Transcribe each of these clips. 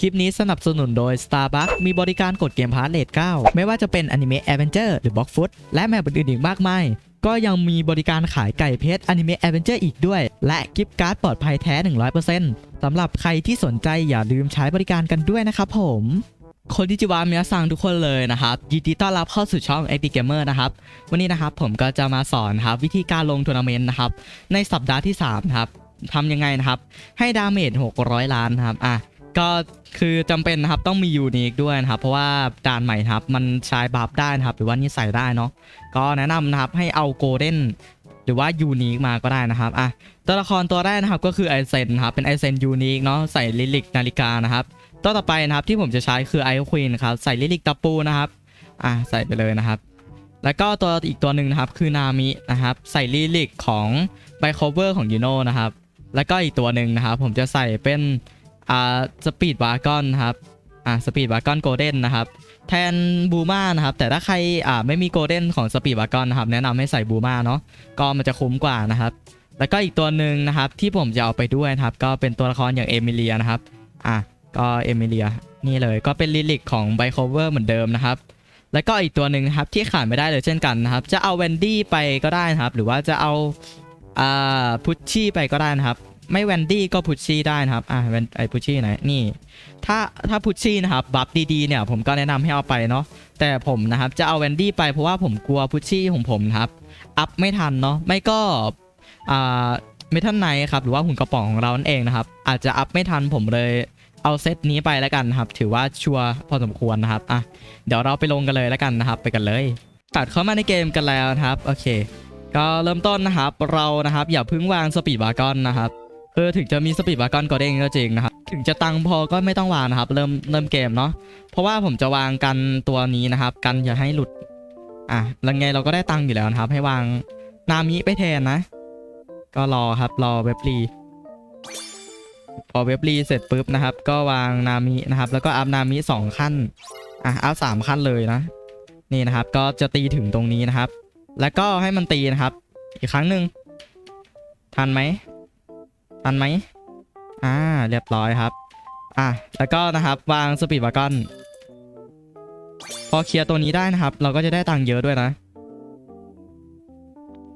คลิปนี้สนับสนุนโดย Starbucks มีบริการกดเกมพาร์ทเลท9ไม่ว่าจะเป็นอนิเมะแอดเวนเจอร์หรือบล็อกฟุตและแมปอื่นๆอีกมากมาย ก็ยังมีบริการขายไก่เพชรอนิเมะแอดเวนเจอร์อีกด้วย และกิฟต์การ์ดปลอดภัยแท้ 100%สำหรับใครที่สนใจอย่าลืมใช้บริการกันด้วยนะครับผมคนที่จิวามียซังทุกคนเลยนะครับยินดีต้อนรับเข้าสู่ช่อง Epic Gamer นะครับวันนี้นะครับผมก็จะมาสอนครับวิธีการลงทัวร์นาเมนต์นะครับในสัปดาห์ที่3ครับทำยังไงนะครับให้ดาเมจ600 ล้านนะครับอะ ก็คือจำเป็นนะครับต้องมียูนิคด้วยนะครับ เพราะว่าด่านใหม่ครับมันใช้บัฟได้นะครับหรือว่านี่ใส่ได้เนาะก็แนะนำนะครับให้เอาโกลเด้นหรือว่ายูนิคมาก็ได้นะครับอะตัวละครตัวแรกนะครับก็คือไอเซนครับเป็นไอเซนยูนิคเนาะใส่ลิลิกนาฬิกานะครับตัวต่อไปนะครับที่ผมจะใช้คือไอควีนครับใส่ลิลิกตะปูนะครับอะใส่ไปเลยนะครับ แล้วก็ตัวอีกตัวหนึ่งนะครับคือนามินะครับใส่ลิลิกของไบโคเวอร์ของยูโนนะครับแล้วก็อีกตัวหนึ่งนะครับผมจะใส่เป็น อ่าสปีดวากอนครับอ่าสปีดวากอนโกลเด้นนะครับแทนบูมานะครับ แต่ถ้าใครอ่าไม่มีโกลเด้นของสปีดวากอนนะครับ แนะนำให้ใส่บูมาเนาะก็มันจะคุ้มกว่านะครับ แล้วก็อีกตัวหนึ่งนะครับ ที่ผมจะเอาไปด้วยนะครับ ก็เป็นตัวละครอย่างเอมิเลียนะครับอะก็เอมิเลียนี่เลยก็เป็นลิลิกของไบโคเวอร์เหมือนเดิมนะครับ แล้วก็อีกตัวหนึ่งนะครับที่ขาดไม่ได้เลยเช่นกันนะครับ จะเอาแวนดี้ไปก็ได้นะครับ หรือว่าจะเอาอ่าพุชชี่ไปก็ได้นะครับ ไม่แวนดี้ก็พุชชี่ได้นะครับ อ่าแวนไอพุชชี่ไหนนี่ ถ้าถ้าพุชชี่นะครับบัฟดีๆเนี่ยผมก็แนะนำให้เอาไปเนาะแต่ผมนะครับจะเอาแวนดี้ไปเพราะว่าผมกลัวพุชชี่ของผมครับ อัพไม่ทันเนาะไม่ก็อ่าเมทัลไนครับหรือว่าหุ่นกระป๋องของเรานั่นเองนะครับ อาจจะอัพไม่ทันผมเลยเอาเซตนี้ไปแล้วกันครับ ถือว่าชัวร์พอสมควรนะครับอะเดี๋ยวเราไปลงกันเลยแล้วกันนะครับ ไปกันเลยตัดเข้ามาในเกมกันแล้วนะครับโอเค ก็เริ่มต้นนะครับ เรานะครับอย่าเพิ่งวางสปีดวากอนนะครับ คือถึงจะมีสปีดวากอนก็เด้งก็จริงนะครับถึงจะตังพอก็ไม่ต้องวางนะครับ เริ่มเริ่มเกมเนาะเพราะว่าผมจะวางกันตัวนี้นะครับ กันอย่าให้หลุดอะแล้วไงเราก็ได้ตังอยู่แล้วนะครับ ให้วางนามิไปแทนนะ ก็รอครับรอเว็บรีพอเว็บรีเสร็จปุ๊บนะครับ ก็วางนามินะครับ แล้วก็อัพนามิสองขั้นอะอัพสามขั้นเลยนะ นี่นะครับ ก็จะตีถึงตรงนี้นะครับ แล้วก็ให้มันตีนะครับ อีกครั้งหนึ่งทันไหม ทันไหมอ่าเรียบร้อยครับ อะแล้วก็นะครับวางสปีดวากอนพอเคลียร์ตัวนี้ได้นะครับ เราก็จะได้ตังค์เยอะด้วยนะ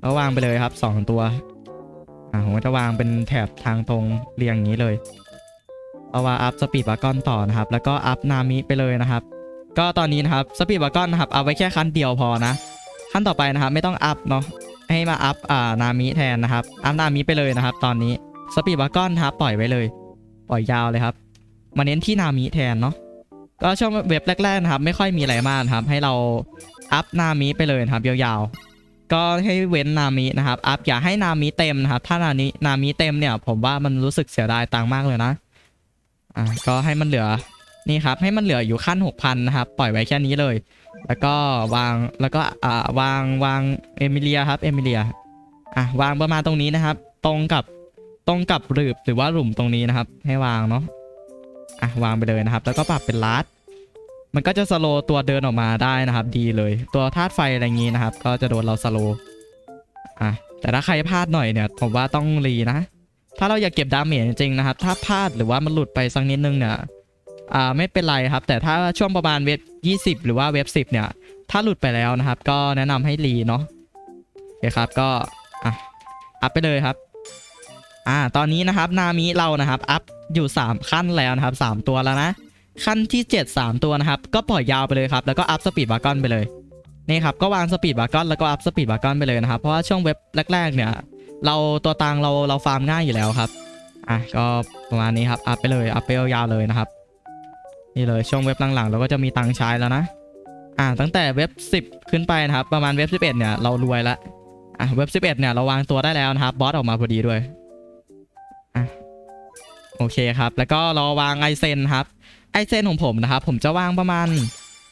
แล้ววางไปเลยครับสองตัวอ่าผมจะวางเป็นแถบทางตรงเรียงอย่างนี้เลยเอาว่าอัพสปีดวากอนต่อนะครับ แล้วก็อัพนามิไปเลยนะครับ ก็ตอนนี้นะครับสปีดวากอนนะครับเอาไว้แค่ขั้นเดียวพอนะ ขั้นต่อไปนะครับ ไม่ต้องอัพเนาะให้มาอัพอ่านามิแทนนะครับ อัพนามิไปเลยนะครับ ตอนนี้ สปีดวากอนครับปล่อยไว้เลย ปล่อยยาวเลยครับ มาเน้นที่นามิแทนเนาะก็ช่วงเว็บแรกๆนะครับ ไม่ค่อยมีอะไรมากครับ ให้เราอัพนามิไปเลยครับยาวๆก็ให้เว้นนามินะครับอัพอย่าให้นามิเต็มนะครับ ถ้านามินามิเต็มเนี่ย ผมว่ามันรู้สึกเสียดายตังค์มากเลยนะอ่าก็ให้มันเหลือนี่ครับ ให้มันเหลืออยู่ขั้น 6,000 นะครับ ปล่อยไว้แค่นี้เลย แล้วก็วางแล้วก็อ่าวางวางเอมิเลียครับเอมิเลียอะวางประมาณตรงนี้นะครับ ตรงกับ ตรงกับหลืบหรือว่าหลุมตรงนี้นะครับ ให้วางเนาะอะวางไปเลยนะครับ แล้วก็ปรับเป็นลัดมันก็จะสโลตัวเดินออกมาได้นะครับ ดีเลย ตัวธาตุไฟอะไรอย่างงี้นะครับ ก็จะโดนเราสโลอะแต่ถ้าใครพลาดหน่อยเนี่ย ผมว่าต้องรีนะ ถ้าเราอยากเก็บดาเมจจริงๆนะครับ ถ้าพลาดหรือว่ามันหลุดไปสักนิดนึงเนี่ยอ่าไม่เป็นไรครับ แต่ถ้าช่วงประมาณเว็บ20 หรือว่าเว็บ10 เนี่ย ถ้าหลุดไปแล้วนะครับ ก็แนะนำให้รีเนาะโอเคครับก็อะอัพไปเลยครับ อ่า ตอนนี้นะครับนามิเรานะครับอัพอยู่ 3 ขั้นแล้วนะครับ 3 ตัวแล้วนะ ขั้นที่ 7 3 ตัวนะครับ ก็ปล่อยยาวไปเลยครับ แล้วก็อัพสปีดบากอนไปเลย นี่ครับ ก็วางสปีดบากอนแล้วก็อัพสปีดบากอนไปเลยนะครับ เพราะว่าช่วงเว็บแรก ๆ เนี่ย เราตัวตังเราเราฟาร์มง่ายอยู่แล้วครับ อะ ก็ประมาณนี้ครับ อัพไปเลย อัพไปยาวเลยนะครับ นี่เลย ช่วงเว็บหลังๆ เราก็จะมีตังใช้แล้วนะ อ่า ตั้งแต่เว็บ 10 ขึ้นไปนะครับ ประมาณเว็บ 11 เนี่ย เรารวยละ อะ เว็บ 11 เนี่ย เราวางตัวได้แล้วนะครับ บอสออกมาพอดีด้วย โอเคครับ แล้วก็ราวางไอเซนครับ ไอเซนของผมนะครับ ผมจะวางประมาณ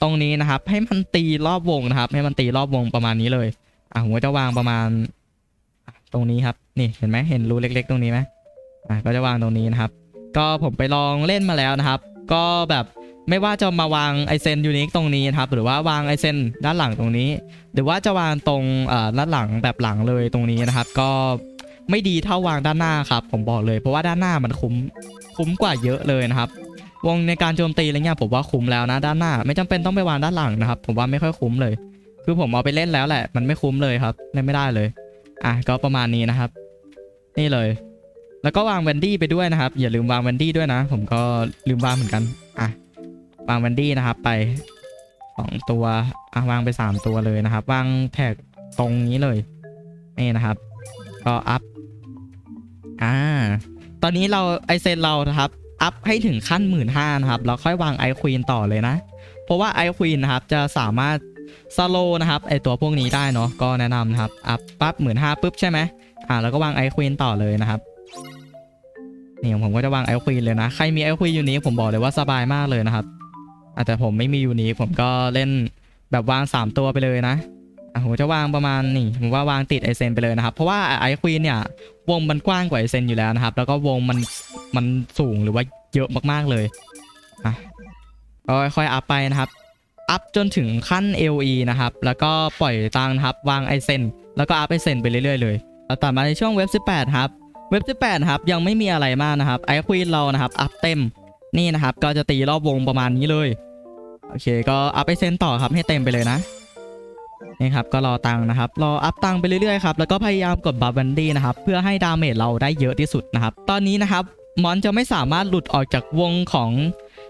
ตรงนี้นะครับ ให้มันตีรอบวงนะครับ ให้มันตีรอบวงประมาณนี้เลย อะผมก็จะวางประมาณ ตรงนี้ครับ นี่เห็นไหมเห็นรูเล็ก ๆ ตรงนี้ไหมอะก็จะวางตรงนี้นะครับ ก็ผมไปลองเล่นมาแล้วนะครับ ก็แบบไม่ว่าจะมาวางไอเซนยูนิคตรงนี้นะครับ หรือว่าวางไอเซนด้านหลังตรงนี้ หรือว่าจะวางตรงเอ่อด้านหลังแบบหลังเลยตรงนี้นะครับ ก็ ไม่ดีเท่าวางด้านหน้าครับ ผมบอกเลย เพราะว่าด้านหน้ามันคุ้มคุ้มกว่าเยอะเลยนะครับ วงในการโจมตีอะไรเงี้ยผมว่าคุ้มแล้วนะด้านหน้า ไม่จำเป็นต้องไปวางด้านหลังนะครับ ผมว่าไม่ค่อยคุ้มเลย คือผมเอาไปเล่นแล้วแหละ มันไม่คุ้มเลยครับเล่นไม่ได้เลย อะก็ประมาณนี้นะครับ นี่เลย แล้วก็วางแวนดี้ไปด้วยนะครับ อย่าลืมวางแวนดี้ด้วยนะ ผมก็ลืมวางเหมือนกันอะวางแวนดี้นะครับ ไปสองตัวอะวางไปสามตัวเลยนะครับ วางแท็กตรงนี้เลยนี่นะครับ ก็อัพ อ่า ตอนนี้เราไอเซนเรานะครับ อัพให้ถึงขั้นหมื่นห้านะครับ แล้วค่อยวางไอควีนต่อเลยนะ เพราะว่าไอควีนนะครับจะสามารถสโลนะครับไอตัวพวกนี้ได้เนาะก็แนะนำนะครับ อัพปั๊บหมื่นห้าปุ๊บใช่ไหมอ่าแล้วก็วางไอควีนต่อเลยนะครับนี่ผมก็จะวางไอควีนเลยนะ ใครมีไอควีนอยู่นี้ผมบอกเลยว่าสบายมากเลยนะครับอแต่ผมไม่มีอยู่นี้ผมก็เล่นแบบวาง 3 ตัวไปเลยนะอะผมจะวางประมาณนี่ผมว่าวางติดไอเซนไปเลยนะครับ เพราะว่าไอควีนเนี่ย วงมันกว้างกว่าไอเซนอยู่แล้วนะครับ แล้วก็วงมันมันสูงหรือว่าเยอะมากๆเลยอะก็ค่อยๆอัพไปนะครับ อัพจนถึงขั้น LE นะครับ แล้วก็ปล่อยตังค์นะครับ วางไอเซนแล้วก็อัพไอเซนไปเรื่อยๆเลยแล้วต่อมาในช่วงเว็บ 18 ครับ เว็บ 18 ครับ ยังไม่มีอะไรมากนะครับ ไอควีนเรานะครับ อัพเต็ม นี่นะครับ ก็จะตีรอบวงประมาณนี้เลย โอเค ก็อัพไอเซนต่อครับ ให้เต็มไปเลยนะ นี่ครับก็รอตังค์นะครับรออัพตังค์ไปเรื่อยๆครับแล้วก็พยายามกดบัฟแวนดี้นะครับเพื่อให้ดาเมจเราได้เยอะที่สุดนะครับตอนนี้นะครับมอนจะไม่สามารถหลุดออกจากวงของ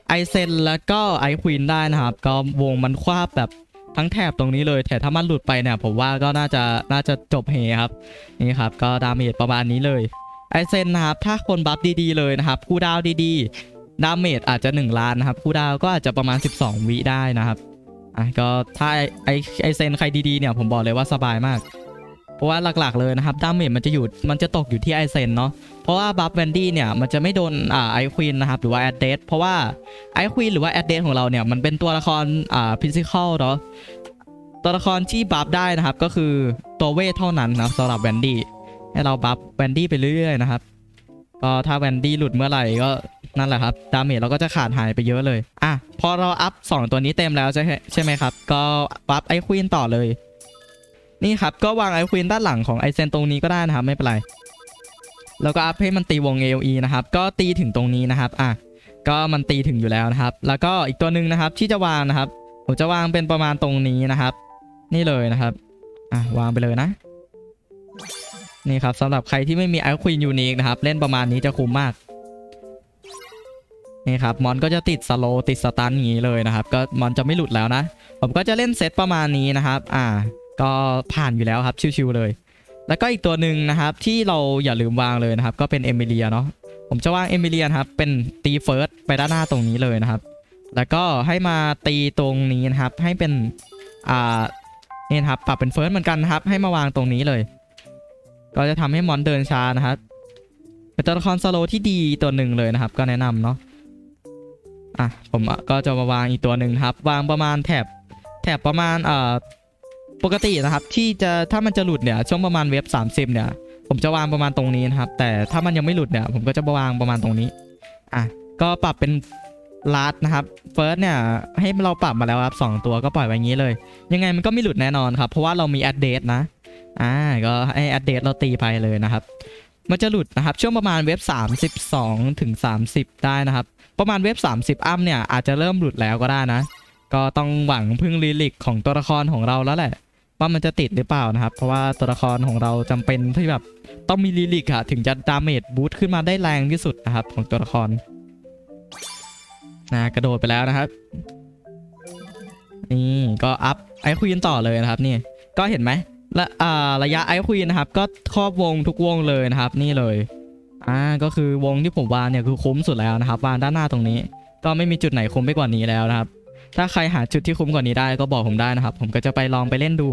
ไอเซนแล้วก็ไอควีนได้นะครับก็วงมันคว้าบแบบทั้งแถบตรงนี้เลยแต่ถ้ามันหลุดไปเนี่ยผมว่าก็น่าจะน่าจะจบเฮครับนี่ครับก็ดาเมจประมาณนี้เลยไอเซนนะครับถ้าคนบัฟดีๆเลยนะครับคูลดาวดีๆดาเมจอาจจะ 1 ล้านนะครับคูลดาวก็อาจจะประมาณ 12 วิได้นะครับ อะก็ถ้าไอไอเซนใครดีๆเนี่ยผมบอกเลยว่าสบายมาก เพราะว่าหลักๆเลยนะครับดาเมจมันจะอยู่มันจะตกอยู่ที่ไอเซนเนาะเพราะว่าบัฟแวนดี้เนี่ยมันจะไม่โดนอ่าไอควีนนะครับหรือว่าแอดเดสเพราะว่าไอควีนหรือว่าแอดเดสของเราเนี่ยมันเป็นตัวละครอ่าฟิสิกอลเนาะตัวละครที่บัฟได้นะครับก็คือตัวเวทเท่านั้นนะสำหรับแวนดี้ให้เราบัฟแวนดี้ไปเรื่อยๆนะครับ ก็ถ้าแวนดี้หลุดเมื่อไหร่ก็นั่นแหละครับดาเมจเราก็จะขาดหายไปเยอะเลยอะพอเราอัพสองตัวนี้เต็มแล้วใช่ใช่ไหมครับ ก็บัฟไอควีนต่อเลย นี่ครับก็วางไอควีนด้านหลังของไอเซนตรงนี้ก็ได้นะครับไม่เป็นไรแล้วก็อัพให้มันตีวง AOE นะครับ ก็ตีถึงตรงนี้นะครับอะก็มันตีถึงอยู่แล้วนะครับ แล้วก็อีกตัวหนึ่งนะครับที่จะวางนะครับ ผมจะวางเป็นประมาณตรงนี้นะครับ นี่เลยนะครับอะวางไปเลยนะ นี่ครับสำหรับใครที่ไม่มีไอควีนยูนิคนะครับ เล่นประมาณนี้จะคุ้มมาก นี่ครับ มอนก็จะติดสโลติดสตันอย่างนี้เลยนะครับ ก็มอนจะไม่หลุดแล้วนะ ผมก็จะเล่นเซตประมาณนี้นะครับ อ่า ก็ผ่านอยู่แล้วครับชิวๆเลย แล้วก็อีกตัวหนึ่งนะครับ ที่เราอย่าลืมวางเลยนะครับ ก็เป็นเอมิเลียเนาะผมจะวางเอมิเลียนครับ เป็นตีเฟิร์สไปด้านหน้าตรงนี้เลยนะครับ แล้วก็ให้มาตีตรงนี้นะครับ ให้เป็น อ่า นี่นครับ ปรับเป็นเฟิร์สเหมือนกันนะครับ ให้มาวางตรงนี้เลย ก็จะทำให้มอนเดินช้านะครับเป็นตัวละครสโลที่ดีตัวหนึ่งเลยนะครับ ก็แนะนำเนาะอะผมก็จะมาวางอีกตัวหนึ่งครับ วางประมาณแถบแถบประมาณเอ่าปกตินะครับ ที่จะถ้ามันจะหลุดเนี่ยช่วงประมาณเว็บ30เนี่ย ผมจะวางประมาณตรงนี้นะครับ แต่ถ้ามันยังไม่หลุดเนี่ยผมก็จะวางประมาณตรงนี้อะก็ปรับเป็นลาดนะครับเฟิร์สเนี่ยให้เราปรับมาแล้วครับสองตัวก็ปล่อยไว้งนี้เลย ยังไงมันก็ไม่หลุดแน่นอนครับ เพราะว่าเรามีแอดเดตนะ อ่าก็ให้แอดเดเราตีไปเลยนะครับ มันจะหลุดนะครับ ช่วงประมาณเว็บ 32ถึง30 ได้นะครับ ประมาณเว็บ 30 อัพเนี่ยอาจจะเริ่มหลุดแล้วก็ได้นะ ก็ต้องหวังพึ่งลีลิกของตัวละครของเราแล้วแหละ ว่ามันจะติดหรือเปล่านะครับ เพราะว่าตัวละครของเราจำเป็นที่แบบต้องมีลิลิกอะถึงจะดาเมจบูตขึ้นมาได้แรงที่สุดนะครับของตัวละครนะกระโดดไปแล้วนะครับนี่ก็อัพไอควีนต่อเลยนะครับนี่ก็เห็นไหม และอ่าระยะไอควีนนะครับ ก็ครอบวงทุกวงเลยนะครับ นี่เลยอ่าก็คือวงที่ผมวางเนี่ยคือคุ้มสุดแล้วนะครับวางด้านหน้าตรงนี้ ก็ไม่มีจุดไหนคุ้มไปกว่านี้แล้วนะครับ ถ้าใครหาจุดที่คุ้มกว่านี้ได้ก็บอกผมได้นะครับ ผมก็จะไปลองไปเล่นดู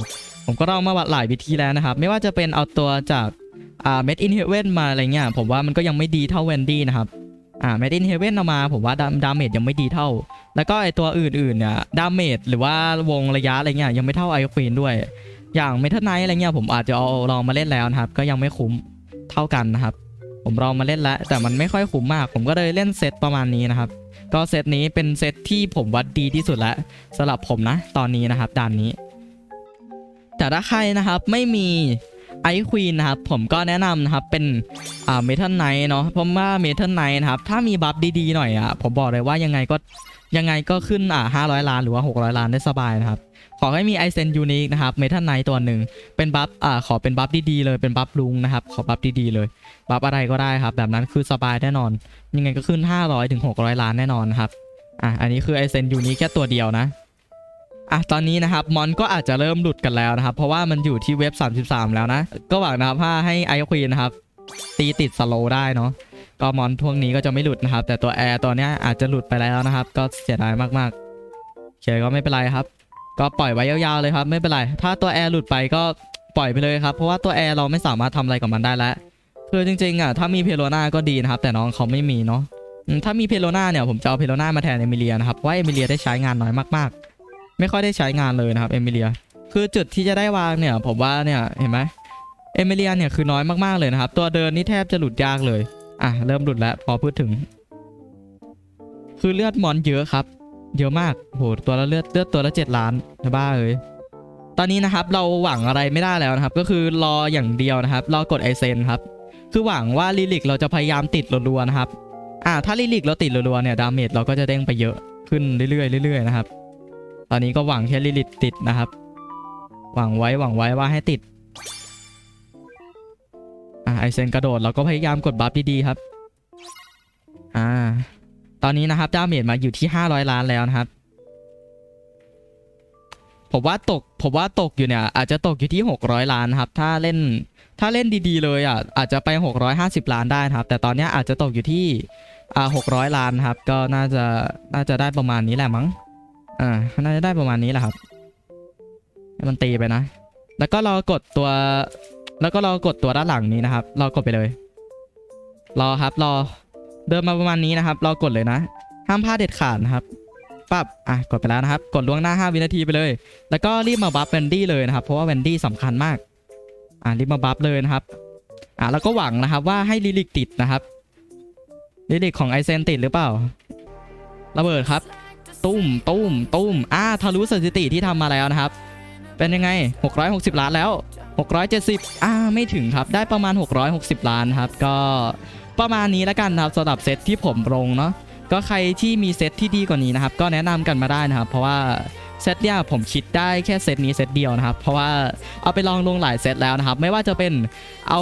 ผมก็ลองมาหลายวิธีแล้วนะครับ ไม่ว่าจะเป็นเอาตัวจากอ่า Made in Heaven มาอะไรเงี้ยผมว่ามันก็ยังไม่ดีเท่า Wendy นะครับอ่า Made in Heaven เอามาผมว่าดาดาเมจยังไม่ดีเท่า แล้วก็ไอตัวอื่นๆเนี่ยดาเมจหรือว่าวงระยะอะไรเงี้ยยังไม่เท่าไอควีนด้วย อย่าง Meta Knight อะไรเงี้ยผมอาจจะเอาลองมาเล่นแล้วนะครับ ก็ยังไม่คุ้มเท่ากันนะครับ ผมลองมาเล่นแล้ว แต่มันไม่ค่อยคุ้มมาก ผมก็เลยเล่นเซตประมาณนี้นะครับ ก็เซตนี้เป็นเซตที่ผมวัดดีที่สุดแล้วสำหรับผมนะ ตอนนี้นะครับด่านนี้ แต่ถ้าใครนะครับไม่มีไอควีนนะครับผมก็แนะนำนะครับเป็นอ่าเมทัลไนเนาะเพราะว่าเมทัลไนนะครับถ้ามีบัฟดีๆหน่อยอะผมบอกเลยว่ายังไงก็ ยังไงก็ขึ้นอ่า500 ล้านหรือว่า 600 ล้านได้สบายนะครับ ขอให้มีไอเซนยูนิคนะครับเมทัลไนตัวหนึ่งเป็นบัฟอ่าขอเป็นบัฟดีๆเลยเป็นบัฟลุงนะครับ ขอบัฟดีๆเลย บัฟอะไรก็ได้ครับ แบบนั้นคือสบายแน่นอน ยังไงก็ขึ้น 500ถึง600 ล้านแน่นอนครับอะอันนี้คือไอเซนยูนิคแค่ตัวเดียวนะอะตอนนี้นะครับมอนก็อาจจะเริ่มหลุดกันแล้วนะครับ เพราะว่ามันอยู่ที่เว็บ 33 แล้วนะ ก็หวังนะครับว่าให้ไอควีนนะครับตีติดสโลได้เนาะ ก็มอนพวกนี้ก็จะไม่หลุดนะครับ แต่ตัวแอร์ตัวเนี้ยอาจจะหลุดไปแล้วนะครับ ก็เสียดายมากๆโอเคก็ไม่เป็นไรครับ ก็ปล่อยไว้ยาวๆเลยครับ ไม่เป็นไร ถ้าตัวแอร์หลุดไปก็ปล่อยไปเลยครับ เพราะว่าตัวแอร์เราไม่สามารถทำอะไรกับมันได้แล้ว คือจริงๆอะถ้ามีเพโลนาก็ดีนะครับ แต่น้องเขาไม่มีเนาะ ถ้ามีเพโลนาเนี่ยผมจะเอาเพโลนามาแทนเอมิเลียนะครับ ว่าเอมิเลียได้ใช้งานน้อยมากๆ ไม่ค่อยได้ใช้งานเลยนะครับเอมิเลีย คือจุดที่จะได้วางเนี่ยผมว่าเนี่ยเห็นไหมเอมิเลียเนี่ยคือน้อยมากๆเลยนะครับ ตัวเดินนี่แทบจะหลุดยากเลย อะเริ่มหลุดแล้วพอพูดถึง คือเลือดมอนเยอะครับ เยอะมากโหตัวละเลือดเลือดตัวละเจ็ดล้านนะบ้าเลยตอนนี้นะครับเราหวังอะไรไม่ได้แล้วนะครับ ก็คือรออย่างเดียวนะครับรอกดไอเซนครับ คือหวังว่าลิลิกเราจะพยายามติดรัวๆนะครับอ่าถ้าลิลิกเราติดรัวๆเนี่ยดาเมจเราก็จะเด้งไปเยอะขึ้นเรื่อยๆเรื่อยๆนะครับ ตอนนี้ก็หวังแค่ลิลิตติดนะครับ หวังไว้หวังไว้ว่าให้ติด อ่าไอเซนกระโดดเราก็พยายามกดบัฟดีๆครับ อ่า ตอนนี้นะครับดาเมจมาอยู่ที่ 500 ล้านแล้วนะครับ ผมว่าตกผมว่าตกอยู่เนี่ย อาจจะตกอยู่ที่ 600 ล้านครับ ถ้าเล่นถ้าเล่นดีๆ เลยอะอาจจะไป 650 ล้านได้นะครับ แต่ตอนเนี้ยอาจจะตกอยู่ที่อ่า600 ล้านครับ ก็น่าจะน่าจะได้ประมาณนี้แหละมั้งอ่าน่าจะได้ประมาณนี้แหละครับให้มันตีไปนะ แล้วก็รอกดตัว แล้วก็รอกดตัวด้านหลังนี้นะครับ รอกดไปเลย รอครับรอ เดินมาประมาณนี้นะครับ รอกดเลยนะ ห้ามพลาดเด็ดขาดนะครับปั๊บอะกดไปแล้วนะครับ กดล่วงหน้า 5 วินาทีไปเลย แล้วก็รีบมาบัฟแวนดี้เลยนะครับ เพราะว่าแวนดี้สำคัญมาก อ่ารีบมาบัฟเลยนะครับ อ่าแล้วก็หวังนะครับว่าให้ลิลิกติดนะครับลิลิกของไอเซนติดหรือเปล่า ระเบิดครับ ตุ้มตุ้มตุ้มอ่าทะลุสถิติที่ทำมาแล้วนะครับ เป็นยังไง 660 ล้านแล้ว 670 อ่าไม่ถึงครับ ได้ประมาณ 660 ล้านครับ ก็ประมาณนี้แล้วกันนะครับสำหรับเซตที่ผมลงเนาะ ก็ใครที่มีเซตที่ดีกว่านี้นะครับ ก็แนะนำกันมาได้นะครับ เพราะว่าเซตเนี่ยผมคิดได้แค่เซตนี้เซตเดียวนะครับ เพราะว่าเอาไปลองลงหลายเซตแล้วนะครับ ไม่ว่าจะเป็นเอา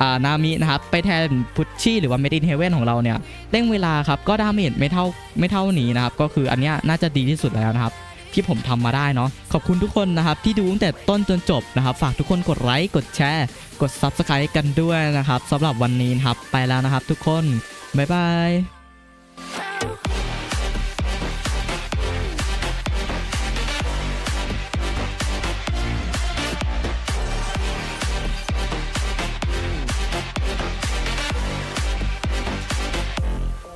อ่านามินะครับ ไปแทนพุชชี่หรือว่าเมดินเฮเว่นของเราเนี่ยเร่งเวลาครับ ก็ดาเมจไม่เท่าไม่เท่านี้นะครับ ก็คืออันเนี้ยน่าจะดีที่สุดแล้วนะครับ ที่ผมทำมาได้เนาะขอบคุณทุกคนนะครับที่ดูตั้งแต่ต้นจนจบนะครับฝากทุกคนกดไลค์กดแชร์ กด Subscribe กันด้วยนะครับสำหรับวันนี้นะครับไปแล้วนะครับทุกคนบ๊ายบาย